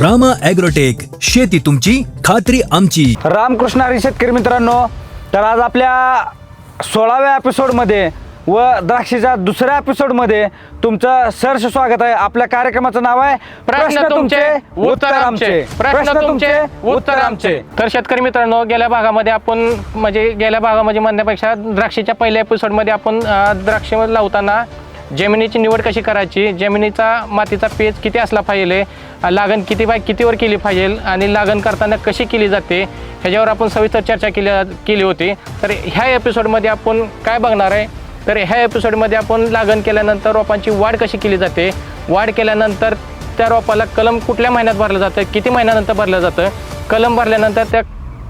Rama agrotech शेती तुमची खात्री आमची. रामकृष्ण हरी शेतकरी मित्रांनो तर आज आपल्या सोळाव्या एपिसोडमध्ये व द्राक्षीच्या दुसऱ्या एपिसोडमध्ये तुमचं सहर्ष स्वागत आहे. आपल्या कार्यक्रमाचं नाव आहे प्रश्न तुमचे उत्तर आमचे. प्रश्न तुमचे उत्तर आमचे. तर शेतकरी मित्रांनो गेल्या भागामध्ये आपण म्हणजे गेल्या भागामध्ये म्हणण्यापेक्षा द्राक्षीच्या पहिल्या एपिसोडमध्ये आपण अं, द्राक्ष लावताना जमिनीची निवड कशी करायची? जमिनीचा मातीचा पेज किती असला पाहिजे? लागण किती बाय कितीवर केली पाहिजे? आणि लागण करताना कशी केली जाते? ह्याच्यावर आपण सविस्तर चर्चा केली केली होती. तर ह्या एपिसोडमध्ये आपण काय बघणार आहे? तर ह्या एपिसोडमध्ये आपण लागण केल्यानंतर रोपांची वाढ कशी केली जाते? वाढ केल्यानंतर त्या रोपाला कलम कुठल्या महिन्यात भरलं जातं? किती महिन्यानंतर भरलं जातं? कलम भरल्यानंतर त्या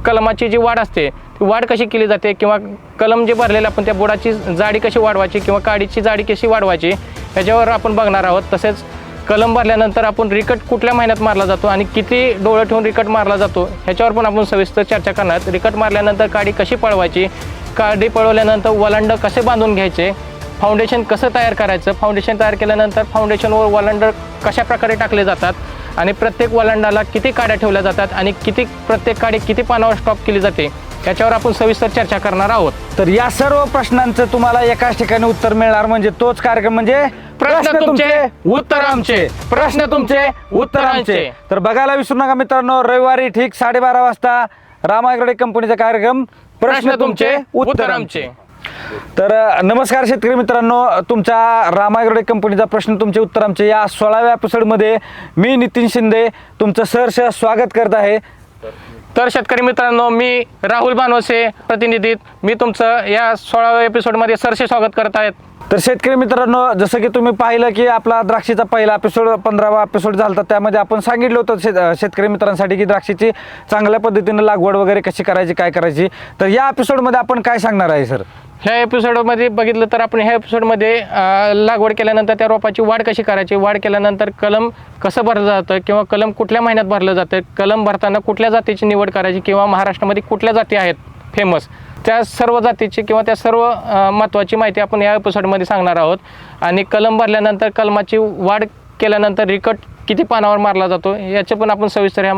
कलमाची जी वाढ असते वाढ कशी केली जाते किंवा कलम जे भरलेलं आपण त्या बुडाची जाडी कशी वाढवायची किंवा काडीची जाडी कशी वाढवायची ह्याच्यावर आपण बघणार आहोत. तसेच कलम भरल्यानंतर आपण रिकट कुठल्या महिन्यात मारला जातो आणि किती डोळं ठेवून रिकट मारला जातो ह्याच्यावर पण आपण सविस्तर चर्चा करणार. आहोत. रिकट मारल्यानंतर काडी कशी पळवायची? काडी पळवल्यानंतर वलांड कसे बांधून घ्यायचे? फाउंडेशन कसं तयार करायचं? फाउंडेशन तयार केल्यानंतर फाउंडेशनवर वलांड कशा प्रकारे टाकले जातात? आणि प्रत्येक वलांडाला किती काड्या ठेवल्या जातात? आणि किती प्रत्येक काडी किती पानावर स्टॉप केली जाते? याच्यावर आपण सविस्तर चर्चा करणार आहोत. तर या सर्व प्रश्नांचं तुम्हाला एकाच ठिकाणी उत्तर मिळणार म्हणजे तोच कार्यक्रम म्हणजे प्रश्न तुमचे उत्तर आमचे. प्रश्न तुमचे उत्तर आमचे. तर बघायला विसरू नका मित्रांनो रविवारी ठीक साडेबारा वाजता रामायगडे कंपनीचा कार्यक्रम प्रश्न तुमचे उत्तर आमचे. तर नमस्कार शेतकरी मित्रांनो तुमच्या रामायगडे कंपनीचा प्रश्न तुमचे उत्तर आमचे. या सोळाव्या एपिसोडमध्ये मी नितीन शिंदे तुमचं सहर्ष स्वागत करत आहे. तर शेतकरी मित्रांनो मी राहुल बानोसे प्रतिनिधीत. मी तुमचं या सोळाव्या एपिसोडमध्ये सरसे स्वागत करत आहेत. तर शेतकरी मित्रांनो जसं की तुम्ही पाहिलं की आपला द्राक्षीचा पहिला एपिसोड पंधरावा एपिसोड झाला होता त्यामध्ये आपण सांगितलं होतं शेत शेतकरी मित्रांसाठी की द्राक्षीची चांगल्या पद्धतीने लागवड वगैरे कशी करायची काय करायची. तर या एपिसोडमध्ये आपण काय सांगणार आहे सर? ह्या एपिसोडमध्ये बघितलं तर आपण ह्या एपिसोडमध्ये लागवड केल्यानंतर त्या रोपाची वाढ कशी करायची? वाढ केल्यानंतर कलम कसं भरलं जातं किंवा कलम कुठल्या महिन्यात भरलं जातं? कलम भरताना कुठल्या जातीची निवड करायची किंवा महाराष्ट्रामध्ये कुठल्या जाती आहेत फेमस त्या सर्व जातीची किंवा त्या सर्व महत्त्वाची माहिती आपण या एपिसोडमध्ये सांगणार आहोत. आणि कलम भरल्यानंतर कलमाची वाढ केल्यानंतर रिकट किती पानावर मारला जातो याचे पण आपण सविस्तर या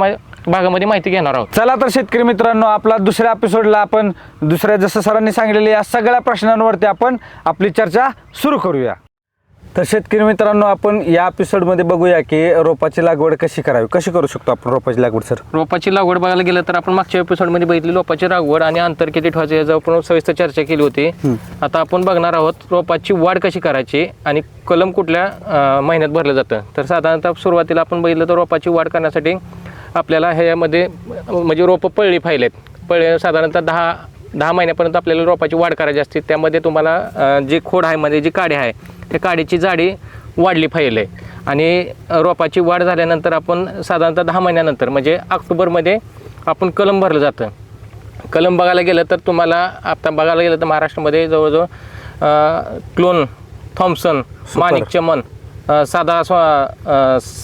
भागामध्ये माहिती घेणार आहोत. चला तर शेतकरी मित्रांनो आपला दुसऱ्या एपिसोडला आपण दुसऱ्या जसं सरांनी सांगितलेलं या सगळ्या प्रश्नांवरती आपण आपली चर्चा सुरू करूया. तर शेतकरी मित्रांनो आपण या एपिसोडमध्ये बघूया की रोपाची लागवड कशी करावी? कशी करू शकतो आपण रोपाची लागवड सर? रोपाची लागवड बघायला गेलं तर आपण मागच्या एपिसोडमध्ये बघितली रोपाची लागवड आणि अंतर किती ठेवायचं याच्यावर पण सविस्तर चर्चा केली होती. आता आपण बघणार आहोत रोपाची वाढ कशी करायची आणि कलम कुठल्या अं, महिन्यात भरलं जातं. तर साधारणतः सुरुवातीला आपण बघितलं तर रोपाची वाढ करण्यासाठी आपल्याला ह्यामध्ये म्हणजे रोपं पळली पाहिजेत पळले साधारणतः दहा दहा महिन्यापर्यंत आपल्याला रोपाची वाढ करायची असते. त्यामध्ये तुम्हाला जी खोड आहे मध्ये जी काडी आहे त्या काडीची जाडी वाढली पाहिजे. आणि रोपाची वाढ झाल्यानंतर आपण साधारणतः दहा महिन्यानंतर म्हणजे ऑक्टोबरमध्ये आपण कलम भरलं जातं. कलम बघायला गेलं तर तुम्हाला आता बघायला गेलं तर महाराष्ट्रामध्ये जवळजवळ क्लोन थॉम्सन माणिक चमन साधा सो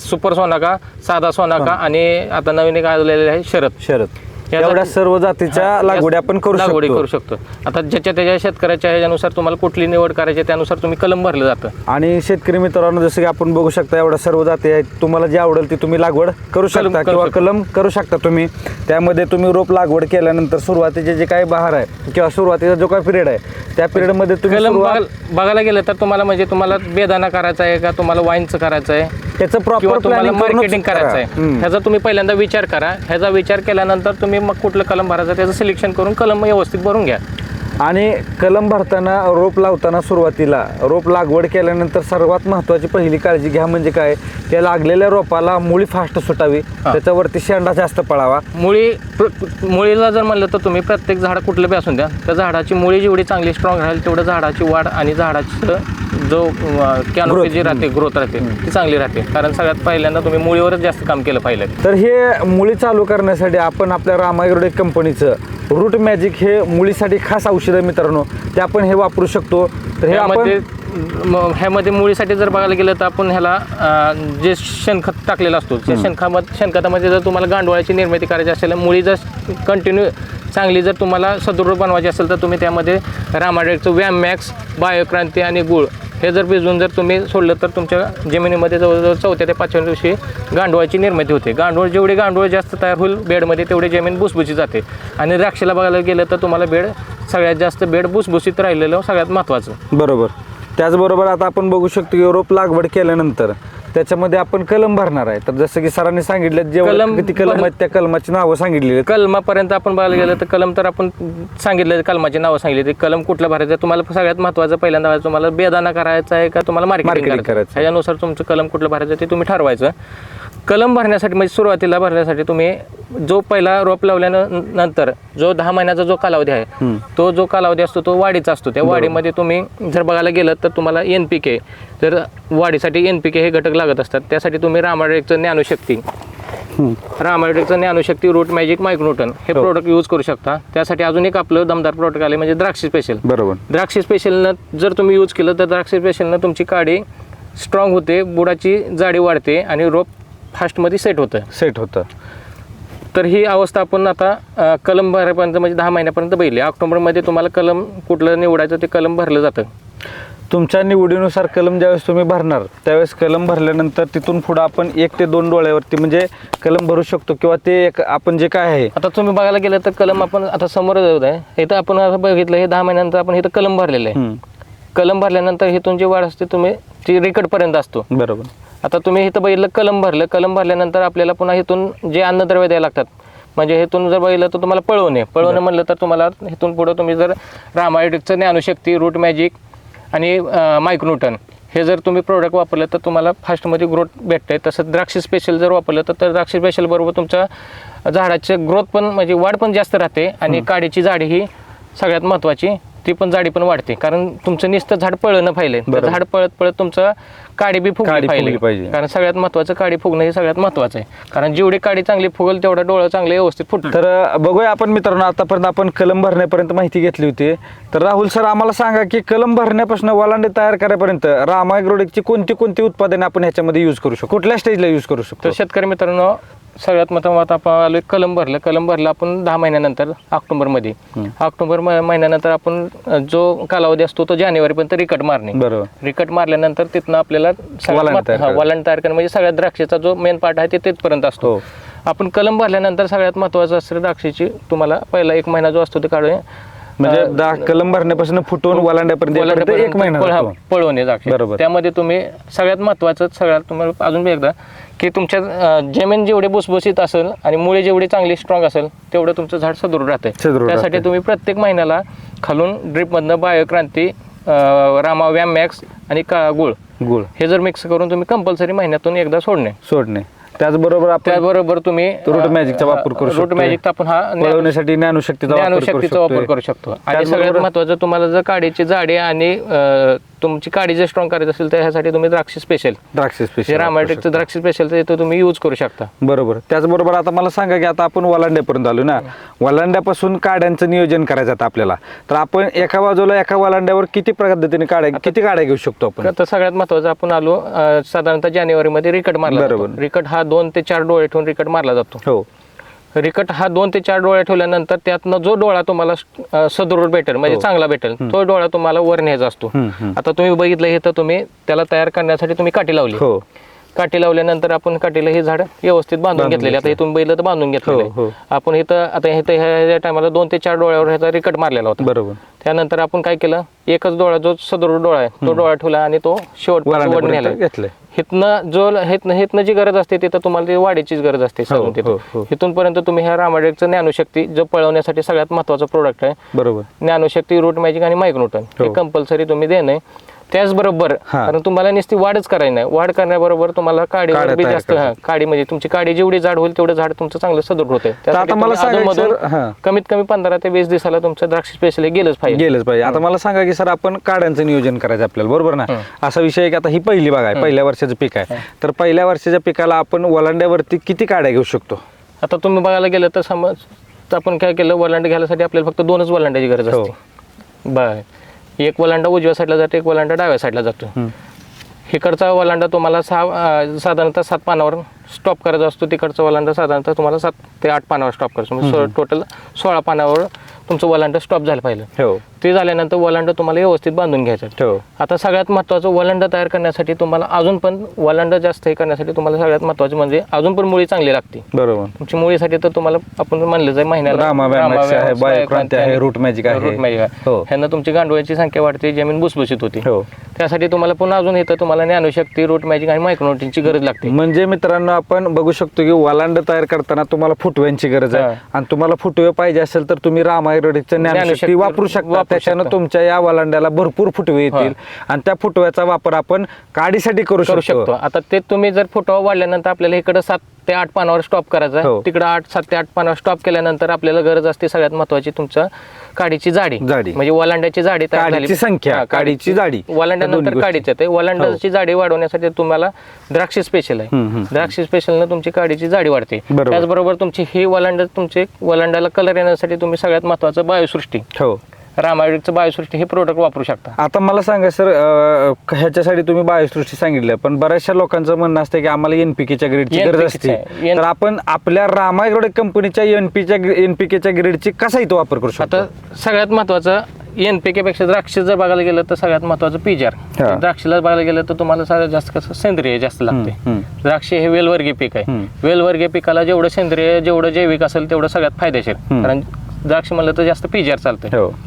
सुपर सोनाका साधा सोनाका आणि आता नवीन एक आलेले आहे शरद. शरद. एवढ्या सर्व जातीच्या लागवडी आपण करू लागवडी शकतो. करू शकतो. आता ज्याच्या त्याच्या शेतकऱ्याच्या ह्याच्यानुसार तुम्हाला कुठली निवड करायची त्यानुसार तुम्ही कलम भरलं जातं. आणि शेतकरी मित्रांनो जसं की आपण बघू शकता एवढ्या सर्व जाती आहेत. तुम्हाला जी आवडेल ती तुम्ही लागवड करू शकता करू किंवा शकता. कलम करू शकता तुम्ही. त्यामध्ये तुम्ही रोप लागवड केल्यानंतर सुरुवातीचे जे काही बहार आहे किंवा सुरुवातीचा जो काही पिरियड आहे त्या पिरियडमध्ये तुम्ही कलम सुरुवात बघायला बघायला गेलं तर तुम्हाला म्हणजे तुम्हाला बेदाना करायचा आहे का तुम्हाला वाईनचं करायचं आहे? त्याचं किंवा प्रॉपर तुम्हाला मार्केटिंग करायचं आहे. ह्याचा तुम्ही पहिल्यांदा विचार करा. ह्याचा विचार केल्यानंतर तुम्ही मग कुठलं कलम भरायचं त्याचं सिलेक्शन करून कलम व्यवस्थित भरून घ्या. आणि कलम भरताना रोप लावताना सुरुवातीला रोप लागवड केल्यानंतर सर्वात महत्त्वाची पहिली काळजी घ्या म्हणजे काय? त्या लागलेल्या रोपाला मुळी फास्ट सुटावी त्याच्यावरती शेंडा जास्त पळावा. मुळी प्र- मुळीला जर म्हणलं तर तुम्ही प्रत्येक झाड कुठलं बी असून द्या त्या झाडाची मुळी जेवढी चांगली स्ट्रॉंग राहील तेवढं झाडाची वाढ आणि झाडाची जो कॅनोपी जी राहते ग्रोथ राहते ती चांगली राहते. कारण सगळ्यात पहिल्यांदा तुम्ही मुळीवरच जास्त काम केलं पाहिजे तर हे मुळी चालू करण्यासाठी आपण आपल्या रामायग्रोडेक कंपनीचं रूट मॅजिक हे मुळीसाठी खास औषध आहे मित्रांनो. ते आपण हे वापरू शकतो. तर हे ह्यामध्ये आपण ह्यामध्ये मुळीसाठी जर बघायला गेलं तर आपण ह्याला जे शेणखत टाकलेलं असतो त्या शेणखामध्ये शेणखतामध्ये जर तुम्हाला गांडोळाची निर्मिती करायची असेल मुळी जर कंटिन्यू चांगली जर तुम्हाला सदृढ बनवायची असेल तर तुम्ही त्यामध्ये रामाडेटचं व्याम मॅक्स बायोक्रांती आणि गुळ हे जर भिजवून जर तुम्ही सोडलं तर तुमच्या जमिनीमध्ये जवळजवळ चौथ्या ते पाचव्या दिवशी गांडूळाची निर्मिती होते. गांडूळ जेवढे गांडूळ जास्त तयार होईल बेडमध्ये तेवढी जमीन भुसभुशीत जाते. आणि द्राक्षाला बघायला गेलं तर तुम्हाला बेड सगळ्यात जास्त बेड भुसभुशीत राहिलेलं सगळ्यात महत्त्वाचं. बरोबर. त्याचबरोबर आता आपण बघू शकतो की रोप लागवड केल्यानंतर त्याच्यामध्ये आपण कलम भरणार आहे तर जसं की सरांनी सांगितलं जे कलम किती कलम आहेत त्या कलमाची नावं सांगितलेली आहेत. कलमापर्यंत आपण बघायला गेलं तर कलम तर आपण सांगितलं कलमाची नावं सांगितली ते कलम कुठलं भरायचं आहे? तुम्हाला सगळ्यात महत्त्वाचं पहिल्यांदा तुम्हाला बेदाना करायचा आहे का तुम्हाला मार्केटिंग Marketing करायचं करायचं. त्याच्यानुसार तुमचं कलम कुठलं भरायचं आहे ते तुम्ही ठरवायचं कलम भरण्यासाठी म्हणजे सुरुवातीला भरण्यासाठी तुम्ही जो पहिला रोप लावल्यानंतर जो दहा महिन्याचा जो कालावधी आहे तो जो कालावधी असतो तो वाढीचा असतो. त्या वाढीमध्ये तुम्ही जर बघायला गेलं तर तुम्हाला एन पी के जर वाढीसाठी एन पी के हे घटक लागत असतात. त्यासाठी तुम्ही रामाडेकचं ज्ञानशक्ती रामायटेकचं ज्ञानशक्ती रूट मॅजिक मायक्रोटन हे हो. प्रोडक्ट यूज करू शकता. त्यासाठी अजून एक आपलं दमदार प्रोडक्ट आले म्हणजे द्राक्ष स्पेशल बरोबर. द्राक्ष स्पेशलनं जर तुम्ही यूज केलं तर द्राक्ष स्पेशलनं तुमची काडी स्ट्रॉंग होते बुडाची जाडी वाढते आणि रोप फास्टमध्ये सेट होतं. सेट होतं. तर ही अवस्था आपण आता अ, कलम भरायपर्यंत म्हणजे दहा महिन्यापर्यंत बघितली. ऑक्टोबरमध्ये तुम्हाला कलम कुठलं निवडायचं ते कलम भरलं जातं. तुमच्या निवडीनुसार कलम ज्यावेळेस तुम्ही भरणार त्यावेळेस कलम भरल्यानंतर तिथून पुढं आपण एक ते दोन डोळ्यावरती म्हणजे कलम भरू शकतो किंवा ते एक आपण जे काय आहे. आता तुम्ही बघायला गेलं तर कलम आपण आता समोर जाऊ आहे इथं आपण आता बघितलं हे दहा महिन्यानंतर आपण इथं कलम भरलेलं आहे. हम्म, कलम भरल्यानंतर इथून जी वाढ असते तुम्ही ती रिकटपर्यंत असतो. बरोबर. आता तुम्ही इथं बघितलं कलम भरलं कलम भरल्यानंतर आपल्याला पुन्हा इथून जे अन्नद्रव्य द्यायला लागतात म्हणजे इथून जर बघितलं तर तुम्हाला पळवणे पळवणे म्हणलं तर तुम्हाला इथून पुढं तुम्ही जर रामायटिकचं ज्ञानशक्ती रूट मॅजिक आणि मायक्रोटन हे जर तुम्ही प्रोडक्ट वापरलं तर तुम्हाला फास्टमध्ये ग्रोथ भेटते तसं द्राक्ष स्पेशल जर वापरलं तर तर द्राक्ष स्पेशल बरोबर तुमच्या झाडाचं ग्रोथ पण म्हणजे वाढ पण जास्त राहते आणि काडीची जाडी ही सगळ्यात महत्त्वाची ती पण जाडी पण वाढते. कारण तुमचं नुसतं झाड पळणं पाहिजे बरोबर. झाड पळत पळत तुमचं काडी बी फुगली पाहिजे. कारण सगळ्यात महत्त्वाचं काडी फुगणं हे सगळ्यात महत्त्वाचं आहे. कारण जेवढी काडी चांगली फुगल तेवढा डोळं चांगले व्यवस्थित फुटतं. तर बघूया आपण मित्रांनो आतापर्यंत आपण कलम भरण्यापर्यंत माहिती घेतली होती. तर राहुल सर आम्हाला सांगा की कलम भरण्यापासून वालांडे तयार करायपर्यंत रामायग्रोडिकची कोणती कोणती उत्पादने आपण ह्याच्यामध्ये यूज करू शकतो? कुठल्या स्टेजला यूज करू शकतो? शेतकरी मित्रांनो सगळ्यात महत्त्वाचं आपण आलो कलम भरलं. कलम भरलं आपण दहा महिन्यानंतर ऑक्टोबरमध्ये. ऑक्टोबर महिन्यानंतर आपण जो कालावधी असतो तो जानेवारीपर्यंत रिकट मारणे. बरोबर. रिकट मारल्यानंतर तिथनं आपल्याला वलांड तयार करणं म्हणजे सगळ्यात द्राक्षाचा जो मेन पार्ट आहे ते तिथपर्यंत असतो. हो. आपण कलम भरल्यानंतर सगळ्यात महत्त्वाचं असतं द्राक्षाची तुम्हाला पहिला एक महिना जो असतो ते काढून म्हणजे दा- कलम भरण्यापासून फुटून वलांड्यापर्यंत एक महिना. पळवणे द्राक्ष. त्यामध्ये तुम्ही सगळ्यात महत्त्वाचं सगळ्यात तुम्हाला अजून एकदा की तुमच्या जमीन जेवढी भुसभुशीत असेल आणि मुळे जेवढी चांगली स्ट्रॉंग असेल तेवढं तुमचं झाड सदृढ राहते त्यासाठी. तुम्ही प्रत्येक महिन्याला खालून ड्रिपमधनं बायोक्रांती रामा व्याम मॅक्स आणि का गुळ गुळ हे जर मिक्स करून तुम्ही कंपल्सरी महिन्यातून एकदा सोडणे सोडणे त्याचबरोबर आपण त्याचबरोबर तुम्ही रूट मॅजिकचा वापर करू रूट शकतो. मॅजिकचा आपण हा ज्ञानशक्तीचा वापर करू ज्ञानशक्तीचा वापर शकतो करू शकतो आणि त्याचबरोबर- सगळ्यात महत्वाचं तुम्हाला जर काडीची जाडी आणि अं, तुमची काडी जर स्ट्रॉंग करायची असेल तर ह्यासाठी तुम्ही द्राक्ष स्पेशल द्राक्ष स्पेशल रामायटिकचं द्राक्ष स्पेशल ते तुम्ही यूज करू शकता. बरोबर. त्याचबरोबर आता मला सांगा की आता आपण वलांड्यापर्यंत आलो ना. वलांड्यापासून काड्यांचं नियोजन करायचं आता आपल्याला. तर आपण एका बाजूला एका वलांड्यावर किती पद्धतीने काड्या किती काड्या घेऊ शकतो आपण? तर सगळ्यात महत्वाचं आपण आलो साधारणतः जानेवारीमध्ये रिकट मारला. बरोबर. रिकट हा दोन ते चार डोळे ठेवून रिकट मारला जातो. हो. रिकट हा दोन ते चार डोळ्या ठेवल्यानंतर त्यातनं जो डोळा तुम्हाला सदृढ भेटेल म्हणजे हो. चांगला भेटेल तो डोळा तुम्हाला वर न्यायचा असतो. आता तुम्ही बघितलं हे तर तुम्ही त्याला तयार करण्यासाठी तुम्ही काठी लावली. हो. काठी लावल्यानंतर आपण काठीला हे झाड व्यवस्थित बांधून घेतलेले. आता इथून बैल तर बांधून घेतलेले हो, हो. आपण इथं आता इथं ह्या टायमाला दोन ते चार डोळ्यावर ह्याचा रिकट मारलेला होता. बरोबर. त्यानंतर आपण काय केलं? एकच डोळा जो सदृढ डोळा आहे तो डोळा ठेवला आणि तो शेवट वर हिथनं जो हिथनं हिथनं जी गरज असते तिथं तुम्हाला ती वाढीचीच गरज असते हो, तिथं हो, हो. इथून पर्यंत तुम्ही ह्या रामाडेकचं ज्ञानशक्ती जो पळवण्यासाठी सगळ्यात महत्वाचं प्रोडक्ट आहे बरोबर ज्ञानशक्ती रूट मॅजिक आणि मायक्रोटन हे हो. कंपल्सरी तुम्ही देणं त्याचबरोबर हा. कारण तुम्हाला नुसती वाढच करायची नाही. वाढ करण्याबरोबर तुम्हाला काडीवर काड्या बी तयार जास्त हा. काडी म्हणजे तुमची काडी जेवढी जाड होईल तेवढं झाड तुमचं चांगलं सदृढ होते आता मला सांगायचं सर, हा. कमीत कमी पंधरा ते वीस दिवसाला तुमचं द्राक्ष स्पेशल गेलंच पाहिजे. गेलंच पाहिजे. आता मला सांगा की सर आपण काड्यांचं नियोजन करायचं आपल्याला बरोबर ना? असा विषय आहे की आता ही पहिली बाग आहे पहिल्या वर्षाचं पीक आहे. तर पहिल्या वर्षाच्या पिकाला आपण वलांड्यावरती किती काड्या घेऊ शकतो? आता तुम्ही बघायला गेलं तर समज तर आपण काय केलं वलांड घ्यायसाठी आपल्याला फक्त दोनच वलांड्याची गरज हो. असते. बर. एक वलांडा उजव्या साईडला जातो एक वलांडा डाव्या साईडला जातो. इकडचा वलांडा तुम्हाला सहा साधारणतः सात पानावर स्टॉप करायचा असतो. तिकडचा वलांडा साधारणतः तुम्हाला सात ते आठ पानावर स्टॉप करायचं. म्हणजे टोटल सोळा पानावर तुमचं वलांडा स्टॉप झालं पाहिजे हो. ते झाल्यानंतर वलांड तुम्हाला व्यवस्थित बांधून घ्यायचं. हो. आता सगळ्यात महत्त्वाचं वलांड तयार करण्यासाठी तुम्हाला अजून पण वलांड जास्त हे करण्यासाठी तुम्हाला सगळ्यात महत्त्वाचं म्हणजे अजून पण मुळी चांगली लागते. बरोबर. तुमची मुळीसाठी तर तुम्हाला आपण म्हणलं जाईल महिन्याला रूट मॅजिक आहे. हो. ह्यांना तुमची गांडुळाची संख्या वाढते जमीन भुसभुशीत होती. हो. त्यासाठी तुम्हाला पुन्हा अजून इथं तुम्हाला ज्ञानशक्ती रूट मॅजिक आणि मायक्रोनोटीनची गरज लागते. म्हणजे मित्रांनो आपण बघू शकतो की वलांड तयार करताना तुम्हाला फुटव्यांची गरज आहे. आणि तुम्हाला फुटवे पाहिजे असेल तर तुम्ही रामायरोडिकचं ज्ञानशक्ती वापरू शकता. त्याच्यानं. तुमच्या या वलांड्याला भरपूर फुटवे येतील आणि त्या फुटव्याचा वापर आपण काडीसाठी करू करू शकतो आता ते तुम्ही जर फोटो वाढल्यानंतर आपल्याला इकडे सात ते आठ पानावर स्टॉप करायचा हो. आहे तिकडे आठ सात ते आठ पानावर स्टॉप केल्यानंतर आपल्याला गरज असते सगळ्यात महत्वाची तुमच्या काडीची जाडी जाडी. म्हणजे वलांड्याची जाडी. काडीची संख्या, हा, काडीची जाडी. वलांड्यानंतर काडीची येते वलांड्याची जाडी वाढवण्यासाठी तुम्हाला द्राक्ष स्पेशल आहे. द्राक्ष स्पेशलनं तुमची काडीची जाडी वाढते बरोबर. त्याचबरोबर तुमची ही वलांड तुमचे वलांड्याला कलर येण्यासाठी तुम्ही सगळ्यात महत्वाचं बायोसृष्टी हो रामायणचं बायोसृष्टी हे प्रोडक्ट वापरू शकता. आता मला सांगा सर ह्याच्यासाठी तुम्ही बायोसृष्टी सांगितलं पण बऱ्याचशा लोकांचं म्हणणं असतं की आम्हाला एनपीकेच्या ग्रेडची गरज NPK असते. तर आपण आपल्या रामायग्रोडिक कंपनीच्या एनपीच्या एनपीकेच्या ग्रेडची कसा इथं वापर करू शकतो? आता सगळ्यात महत्वाचं एनपीके पेक्षा द्राक्ष जर बघायला गेलं तर सगळ्यात महत्वाचं पिजार. हा. द्राक्षला बघायला गेलं तर तुम्हाला सगळ्यात जास्त कसं सेंद्रिय जास्त लागते. हम्म. द्राक्ष हे वेलवर्गीय पीक आहे. वेलवर्गीय पिकाला जेवढं सेंद्रिय जेवढं जैविक असेल तेवढं सगळ्यात फायदेशीर. हम्म. कारण द्राक्ष म्हणलं तर जास्त पिजार चालतं हो.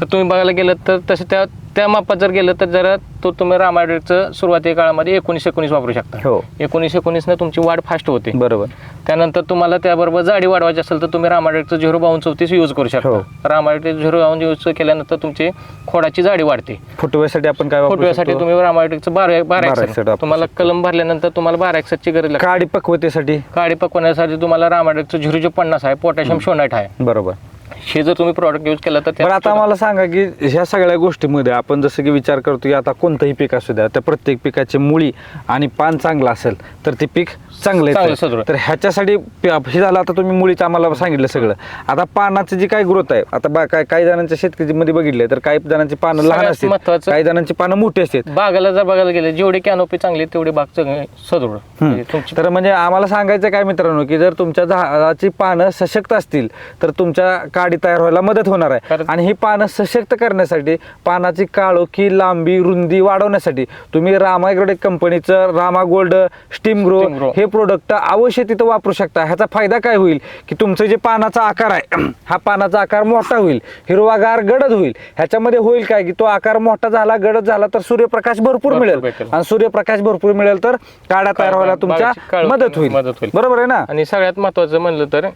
तर तुम्ही बघायला गेलं तर तसं त्या त्या मापात जर गेलं तर जरा तो तुम्ही रामायणचं सुरुवाती काळामध्ये एकोणीस एकोणीस वापरू शकता. हो. एकोणीस एकोणीसनं तुमची वाढ फास्ट होते. बरोबर. त्यानंतर तुम्हाला त्याबरोबर जाडी वाढवायची असेल तर तुम्ही रामायणचं झिरो बावन्न चौतीस यूज करू हो. शकता रामायण झिरो बावन्न यूज केल्यानंतर तुमची खोडाची जाडी वाढते. फुटव्यासाठी आपण काय फुटव्यासाठी? तुम्ही रामायणचं बारा बारा वापरू तुम्हाला कलम भरल्यानंतर तुम्हाला बारा एक्सेटची गरज लागते. काडी पक्वतेसाठी? काळी पकवण्यासाठी तुम्हाला रामायणचं झिरो पन्नास आहे पोटॅशियम शोनाईट आहे. बरोबर. हे जर तुम्ही प्रॉडक्ट यूज केलं तर बरं आता मला सांगा की ह्या सगळ्या गोष्टीमध्ये आपण जसं की विचार करतो की आता कोणतंही पीक असू द्या त्या प्रत्येक पिकाची मुळी आणि पान चांगलं असेल तर ते पीक चांगलं चांगलं येतं. सदृढ. तर ह्याच्यासाठी पि- हे झालं आता तुम्ही मुळीचं आम्हाला सांगितलं सगळं आता पानाची जी काय ग्रोथ आहे आता बा- काय काही जणांच्या शेतकऱ्यामध्ये बघितलंय तर काही जणांची पानं लहान सगळ्यात असतील महत्त्वाचं- काही जणांची पानं मोठी असतात बागाला जर बघायला गेले जेवढी कॅनोपी चांगली तेवढी बाग चांगली सदृढ म्हणजे तुमची तर म्हणजे आम्हाला सांगायचं काय मित्रांनो की जर तुमच्या झाडाची पानं सशक्त असतील तर तुमच्या काडी तयार व्हायला मदत होणार आहे. आणि ही पानं सशक्त करण्यासाठी पानाची काळोखी लांबी रुंदी वाढवण्यासाठी तुम्ही रामायग्रोडेक कंपनीचं रामा गोल्ड स्टीम ग्रो. हे प्रोडक्ट अवश्य तिथं वापरू शकता. ह्याचा फायदा काय होईल? की तुमचं जे पानाचा आकार आहे हा पानाचा आकार मोठा होईल हिरवागार गडद होईल. ह्याच्यामध्ये होईल काय? की तो आकार मोठा झाला गडद झाला तर सूर्यप्रकाश भरपूर मिळेल. आणि सूर्यप्रकाश भरपूर मिळेल तर काड्या तयार व्हायला तुमच्या मदत होईल. बरोबर आहे ना? आणि सगळ्यात महत्वाचं म्हणलं तर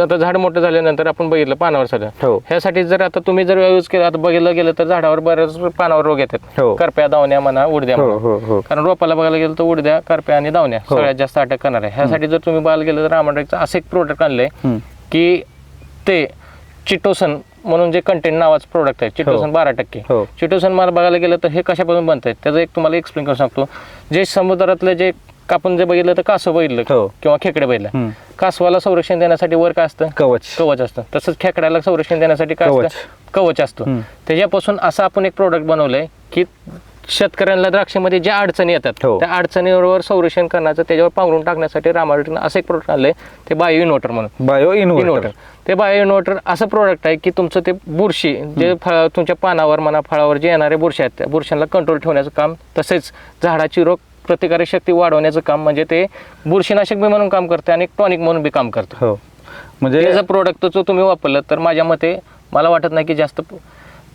आता झाड मोठं झाल्यानंतर आपण बघितलं पानावर सगळं हो. ह्यासाठी जर आता तुम्ही जर यूज केलं आता बघितलं गेलं तर झाडावर बऱ्याच पानावर रोग येतात हो. करप्या दावण्या म्हणा उडद्या हो. हो. कारण रोपाला बघायला गेलं तर उडद्या करप्या आणि दावण्या. सगळ्यात जास्त अटॅक करणार आहे ह्यासाठी जर तुम्ही बघायला गेलं तर रामंडचं असं एक प्रोडक्ट आणलंय हम्म. की ते चिटोसन म्हणून जे कंटेंट नावाचं प्रोडक्ट आहे चिटोसन बारा टक्के हो. चिटोसन मला बघायला गेलं तर हे कशापासून बनत आहे त्याचं एक तुम्हाला एक्सप्लेन करू सांगतो जे समुद्रातले जे आपण जे बघितलं तर कासव बघितलं हो. किंवा खेकडे बघितलं हम्म. कासवाला संरक्षण देण्यासाठी वर काय असतं? कवच. कवच असतं. तसंच खेकड्याला संरक्षण देण्यासाठी काय कवच. असतं? कवच. असतं. हम्म. त्याच्यापासून असं आपण एक प्रोडक्ट बनवलंय की शेतकऱ्यांना द्राक्षामध्ये ज्या अडचणी येतात हो. त्या अडचणीवर संरक्षण करण्याचं त्याच्यावर पांघरून टाकण्यासाठी रामायण असं एक प्रोडक्ट आणलंय ते बायो इन्व्हर्टर म्हणून. बायो इन्व्हर्टर इन्व्हर्टर ते बायो इन्व्हर्टर असं प्रोडक्ट आहे की तुमचं ते बुरशी जे फळ तुमच्या पानावर म्हणा फळावर जे येणारे बुरशी आहेत त्या बुरशांना कंट्रोल ठेवण्याचं काम तसेच झाडाची रोग प्रतिकारक शक्ती वाढवण्याचं काम म्हणजे ते बुरशीनाशक बी म्हणून काम करते आणि टॉनिक म्हणून बी काम करतं. हो. म्हणजे प्रोडक्ट जो तुम्ही वापरलं तर माझ्या मते मला वाटत नाही की जास्त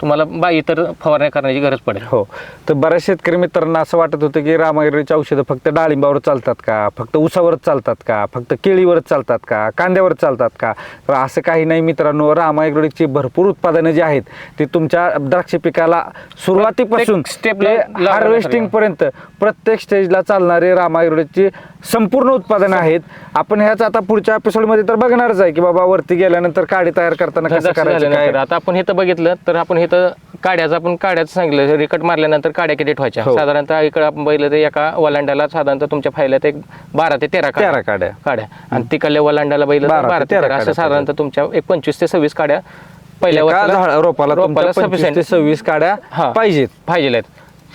तुम्हाला बा इतर फवारण्या करण्याची गरज पडेल. हो. तर बऱ्याच शेतकरी मित्रांना असं वाटत होतं की रामायग्रीची औषधं फक्त डाळिंबावर चालतात का? फक्त ऊसावरच चालतात का? फक्त केळीवरच चालतात का? कांद्यावर चालतात का? तर असं काही नाही मित्रांनो रामायग्रोडिकची भरपूर उत्पादनं जी आहेत ती तुमच्या द्राक्ष पिकाला सुरुवातीपासून लागणाऱ्या हार्वेस्टिंग पर्यंत प्रत्येक स्टेजला चालणारे रामायग्रोडिकची संपूर्ण उत्पादनं आहेत. आपण ह्याच आता पुढच्या एपिसोडमध्ये तर बघणारच आहे की बाबा वरती गेल्यानंतर काडी तयार करताना कसं करायचं आता आपण इथं बघितलं तर आपण इथं काड्याचं आपण काड्याचं सांगितलं रिकट मारल्यानंतर काड्या किती ठेवायच्या? हो. साधारणतः इकडे आपण बघितलं तर एका वलांड्याला साधारणतः तुमच्या फायल्यात एक बारा ते तेरा तेरा काड्या. काड्या. आणि तिकडल्या वलांड्याला बघितलं बारा तर ते बारा ते तेरा तेरा असं काड्या साधारणतः तुमच्या एक पंचवीस ते सव्वीस काड्या पहिल्या एका वर्षाला- झाड- रोपाला तुमच्या sufficient. ते सव्वीस काड्या हा. पाहिजेत. पाहिजे आहेत.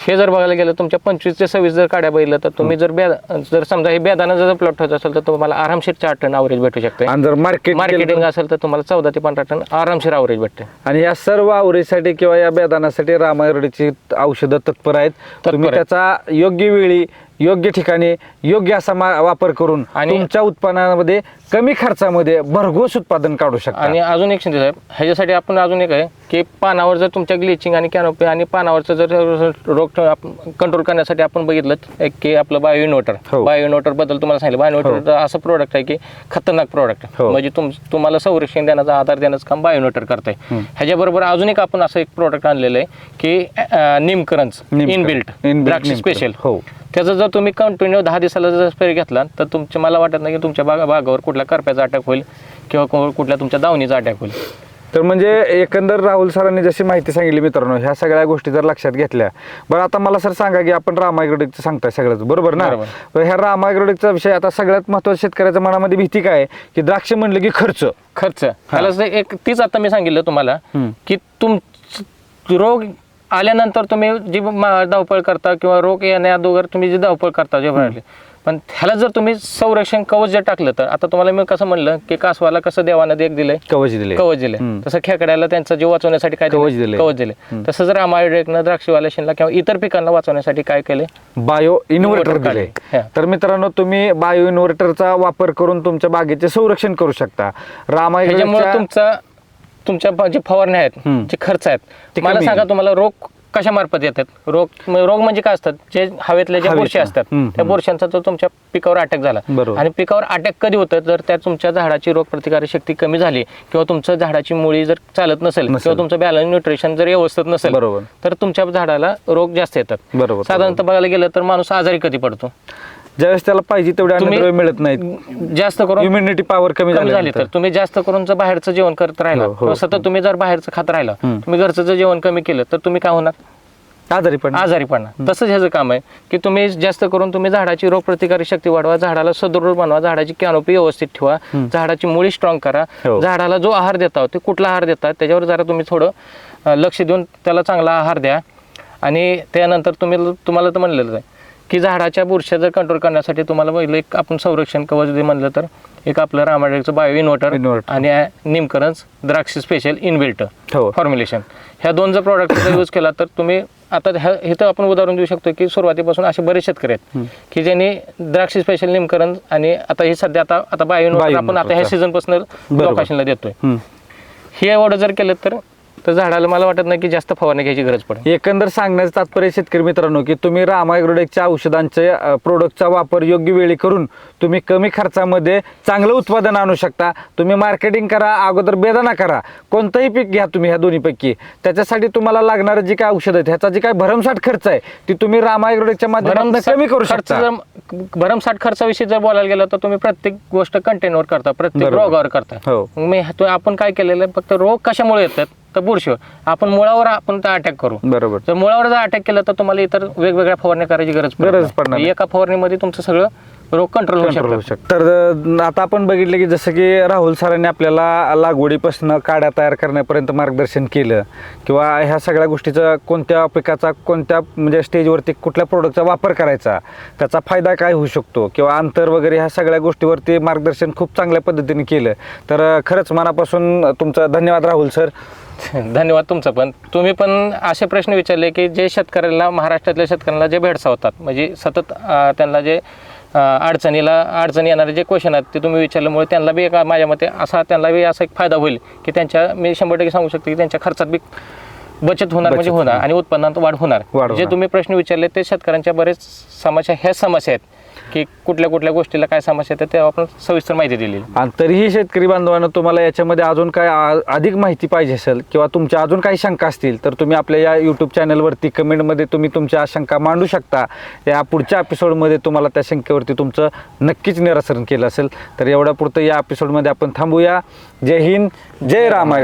हे जर बघायला गेलं तुमच्या पंचवीस ते सव्वीस जर काड्या बघितलं तर तुम्ही जर बेद जर समजा हे बेदानं जर प्लॉट ठेवत असेल तर तुम्हाला आरामशीर चार टन अवरेज भेटू शकते. आणि जर मार्केट मार्केटिंग असेल तर तुम्हाला चौदा ते पंधरा टन आरामशीर अवरेज भेटते. आणि या सर्व आवडीसाठी किंवा या बेदानासाठी रामायरोडीची औषधं तत्पर आहेत. आहेत. त्याचा योग्य वेळी योग्य ठिकाणी योग्य असा मा- वापर करून आणि- तुमच्या उत्पन्नामध्ये कमी खर्चामध्ये भरघोस उत्पादन काढू शकता. आणि अजून एक शिंदे साहेब ह्याच्यासाठी आपण अजून एक आहे की पानावर जर तुमच्या ग्लिचिंग आणि कॅनोपी आणि पानावरचं जर रोग कंट्रोल करण्यासाठी आपण बघितलं एक की आपलं बायो इन्व्हर्टर हो. बायो इन्व्हर्टरबद्दल तुम्हाला सांगितलं. बायो इन्व्हर्टर असं प्रोडक्ट आहे की खतरनाक प्रोडक्ट हो. म्हणजे तुम तुम्हाला संरक्षण देण्याचा आधार देण्याचं काम बायो इन्व्हर्टर करतंय ह्याच्याबरोबर अजून एक आपण असं एक प्रोडक्ट आणलेलं आहे की निमकरंज निमकरंज. Inbuilt Inbuilt. द्राक्ष निमकरंज. स्पेशल हो. त्याचं जर तुम्ही कंटिन्यू दहा दिवसाला जर स्प्रे घेतला तर तुमच्या मला वाटत नाही की तुमच्या बागा बागावर कुठल्या करप्याचा अटॅक होईल किंवा कुठल्या तुमच्या दावणीचा अटॅक होईल तर म्हणजे एकंदर राहुल सरांनी जशी माहिती सांगितली मित्रांनो ह्या सगळ्या गोष्टी जर लक्षात घेतल्या बरं आता मला सर सांगा की आपण रामायग्रोडिकचं सांगताय सगळ्याच बरोबर ना बरोबर. तर ह्या रामायग्रोडिकचा विषय आता सगळ्यात महत्त्वाचा शेतकऱ्याच्या मनामध्ये भीती काय? की द्राक्ष म्हणलं की खर्च खर्च एक तीच आता मी सांगितलं तुम्हाला. की तुम रोग आल्यानंतर तुम्ही जी धावपळ करता किंवा रोग येण्या अगोदर तुम्ही जी धावपळ करता जे भरले पण ह्याला जर तुम्ही संरक्षण कवच जर टाकलं तर आता तुम्हाला मी कसं म्हणलं की कासवाला कसं देवानं एक दिलंय? कवच दिले कवच दिले. तसं खेकड्याला त्यांचा जीव वाचवण्यासाठी काय कवच? दिलंय. कवच दिले तसं जर आमायडेकनं द्राक्षवाल्या शिनला किंवा इतर पिकांना वाचवण्यासाठी काय केले बायो इन्व्हर्टर दिले. तर मित्रांनो तुम्ही बायो इन्व्हर्टरचा वापर करून तुमच्या बागेचे संरक्षण करू शकता. रामायग्रोडिकच्या तुमचा तुमच्या जे फवारण्या आहेत. जे खर्च आहेत मला सांगा. तुम्हाला रोग कशा मार्फत येतात रोग रोग म्हणजे काय असतात जे हवेतले जे. बुरशी असतात त्या बुरशांचा जो तुमच्या पिकावर अटॅक झाला. आणि पिकावर अटॅक कधी होतं जर त्या तुमच्या झाडाची रोग प्रतिकारक शक्ती कमी झाली किंवा तुमच्या झाडाची मुळी जर चालत नसेल नसेल. किंवा तुमचं बॅलन्स न्यूट्रिशन जर व्यवस्थित नसेल बरोबर. तर तुमच्या झाडाला रोग जास्त येतात बरोबर. साधारणतः बघायला गेलं तर माणूस आजारी कधी पडतो ज्यावेळेस त्याला पाहिजे तेवढे तुम्ही- अन्नद्रव्य मिळत नाहीत. जास्त करून इम्युनिटी पॉवर कमी कमी झाली झाली तर तुम्ही जास्त करून जर बाहेरचं जेवण करत राहिला हो, हो, किंवा सतत तुम्ही जर बाहेरचं खात राहिला हम्म. तुम्ही घरचं जर जेवण कमी केलं तर तुम्ही काय होणार? आजारी पण. आजारी पडणार तसंच ह्याचं काम आहे की तुम्ही जास्त करून तुम्ही झाडाची रोगप्रतिकारक शक्ती वाढवा झाडाला सदृढ बनवा झाडाची कॅनोपी व्यवस्थित ठेवा झाडाची मुळी स्ट्रॉंग करा. हो. झाडाला जो आहार देता ते कुठला आहार देता त्याच्यावर जरा तुम्ही थोडं अं, लक्ष देऊन त्याला चांगला आहार द्या. आणि त्यानंतर तुम्ही तुम्हाला तर म्हणलेलं आहे की झाडाच्या बुरश्या जर कंट्रोल करण्यासाठी तुम्हाला पहिलं एक आपण संरक्षण कवच जे म्हणलं तर एक आपलं रामाडेचं बायो इन्व्हर्टर Inverter. आणि निमकरंज द्राक्ष स्पेशल इनबिल्ट हो. फॉर्म्युलेशन ह्या दोन जर प्रॉडक्ट जर यूज केला तर तुम्ही आता ह्या इथं आपण उदाहरण देऊ शकतो की सुरुवातीपासून असे बरेच शेतकरी आहेत की ज्यांनी द्राक्ष स्पेशल निमकरंज आणि आता ही सध्या आता आता बायो Bio आपण आता ह्या Inverter. सीझनपासून बरोबर. लोकेशनला देतोय हम्म. हे एवढं जर केलं तर तर झाडाला मला वाटत नाही की जास्त फवारणी घ्यायची गरज पडेल एकंदर सांगण्याचं तात्पर्य शेतकरी मित्रांनो की तुम्ही रामायग्रोडेकच्या औषधांचे प्रोडक्टचा वापर योग्य वेळी करून तुम्ही कमी खर्चामध्ये चांगलं उत्पादन आणू शकता. तुम्ही मार्केटिंग करा अगोदर बेदाना करा. कोणतंही पीक घ्या तुम्ही ह्या दोन्हीपैकी. त्याच्यासाठी तुम्हाला लागणारं जी काय औषध आहेत ह्याचा जी काय भरमसाठ खर्च आहे ती तुम्ही रामायग्रोडेकच्या माध्यमातून कमी करू शकता. भरमसाठ खर्चाविषयी जर बोलायला गेलं तर तुम्ही प्रत्येक गोष्ट कंटेनवर करता प्रत्येक. रोगावर करता. हो. मी आपण काय केलेलं आहे फक्त रोग कशामुळे येतात? तर बुरशीवर आपण मुळावर आपण अटॅक करू बरोबर जर मुळावर जर अटॅक केलं तर तुम्हाला इतर वेगवेगळ्या फवारण्या करायची गरज गरज. पडणार नाही. एका फवारणीमध्ये तुमचं सगळं रोग कंट्रोल होऊ शकतो. तर अं, आता आपण बघितलं की जसं की राहुल सरांनी आपल्याला लागवडीपासून काड्या तयार करण्यापर्यंत मार्गदर्शन केलं किंवा ह्या सगळ्या गोष्टीचं कोणत्या पिकाचा कोणत्या म्हणजे स्टेजवरती कुठल्या प्रोडक्टचा वापर करायचा त्याचा फायदा काय होऊ शकतो किंवा अंतर वगैरे ह्या सगळ्या गोष्टीवरती मार्गदर्शन खूप चांगल्या पद्धतीने केलं. तर अं, खरंच मनापासून तुमचं धन्यवाद राहुल सर. धन्यवाद तुमचं पण. तुम्ही पण असे प्रश्न विचारले की जे शेतकऱ्याला महाराष्ट्रातल्या शेतकऱ्यांना जे भेडसावतात म्हणजे सतत अं, त्यांना जे अडचणीला अडचणी येणारे जे क्वेश्चन आहेत ते तुम्ही विचारल्यामुळे त्यांना बी एका माझ्या मते असा त्यांना बी असा एक फायदा होईल की त्यांच्या मी शंभर टक्के सांगू शकतो की त्यांच्या खर्चात बी बचत होणार म्हणजे होणार आणि उत्पन्नात वाढ होणार. जे. तुम्ही प्रश्न विचारले ते शेतकऱ्यांच्या बरेच समस्या ह्या समस्या आहेत. की कुठल्या कुठल्या गोष्टीला काय समस्या येते ते आपण सविस्तर माहिती दिली आणि तरीही शेतकरी बांधवांना तुम्हाला याच्यामध्ये अजून काय आ- अधिक माहिती पाहिजे असेल किंवा तुमच्या अजून काही शंका असतील तर तुम्ही आपल्या या यूट्यूब चॅनलवरती कमेंटमध्ये तुम्ही तुमच्या शंका मांडू शकता. या पुढच्या एपिसोडमध्ये तुम्हाला त्या शंकेवरती तुमचं नक्कीच निरासरण केलं असेल. तर एवढ्या पुरतं या एपिसोडमध्ये आपण थांबूया. जय हिंद जय राम